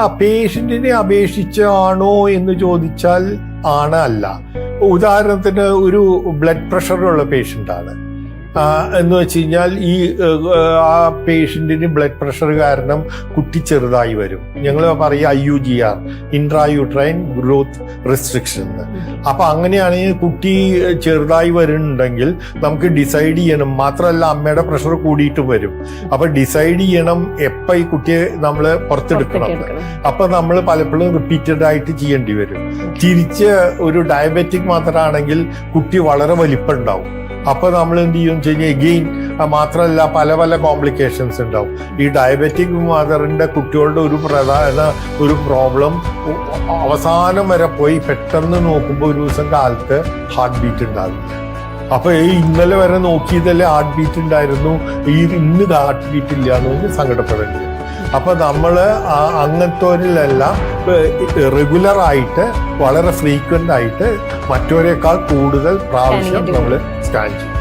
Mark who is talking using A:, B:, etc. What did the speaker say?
A: ആ പേഷ്യന്റിനെ അപേക്ഷിച്ചാണോ എന്ന് ചോദിച്ചാൽ ആണ് അല്ല. ഉദാഹരണത്തിന് ഒരു ബ്ലഡ് പ്രഷറുള്ള പേഷ്യന്റാണ് എന്ന് വെച്ച് കഴിഞ്ഞാൽ ഈ ആ പേഷ്യന്റിന് ബ്ലഡ് പ്രഷർ കാരണം കുട്ടി ചെറുതായി വരും. ഞങ്ങൾ പറയുക I U G R intrauterine growth restriction അപ്പം അങ്ങനെയാണെങ്കിൽ കുട്ടി ചെറുതായി വരുന്നുണ്ടെങ്കിൽ നമുക്ക് ഡിസൈഡ് ചെയ്യണം. മാത്രമല്ല അമ്മയുടെ പ്രഷർ കൂടിയിട്ട് വരും. അപ്പൊ ഡിസൈഡ് ചെയ്യണം എപ്പോൾ ഈ കുട്ടിയെ നമ്മൾ പുറത്തെടുക്കണം
B: അപ്പം
A: അപ്പൊ നമ്മൾ പലപ്പോഴും റിപ്പീറ്റഡ് ആയിട്ട് ചെയ്യേണ്ടി വരും. തിരിച്ച് ഒരു ഡയബറ്റിക് മാത്രമാണെങ്കിൽ കുട്ടി വളരെ വലിപ്പം ഉണ്ടാവും. അപ്പൊ നമ്മൾ എന്ത് ചെയ്യും? കഴിഞ്ഞാൽ എഗെയിൻ മാത്രമല്ല പല പല കോംപ്ലിക്കേഷൻസ് ഉണ്ടാവും. ഈ ഡയബറ്റിക് മദറിന്റെ കുട്ടികളുടെ ഒരു പ്രധാന ഒരു പ്രോബ്ലം അവസാനം വരെ പോയി പെട്ടെന്ന് നോക്കുമ്പോൾ ഒരു ദിവസം കാലത്ത് ഹാർട്ട് ബീറ്റ് ഉണ്ടാകും. അപ്പൊ ഈ ഇന്നലെ വരെ നോക്കിയതല്ലേ ഹാർട്ട് ബീറ്റ് ഉണ്ടായിരുന്നു? ഈ ഇന്ന് ഹാർട്ട് ബീറ്റ് ഇല്ല എന്ന് പറഞ്ഞ് സങ്കടപ്പെടേണ്ടി വരും. അപ്പൊ നമ്മൾ ആ- അങ്ങനത്തോരിലെല്ലാം റെഗുലർ ആയിട്ട് വളരെ ഫ്രീക്വന്റ് ആയിട്ട് മറ്റവരെക്കാൾ കൂടുതൽ പ്രാവശ്യം നമ്മൾ സ്കാൻ ചെയ്യും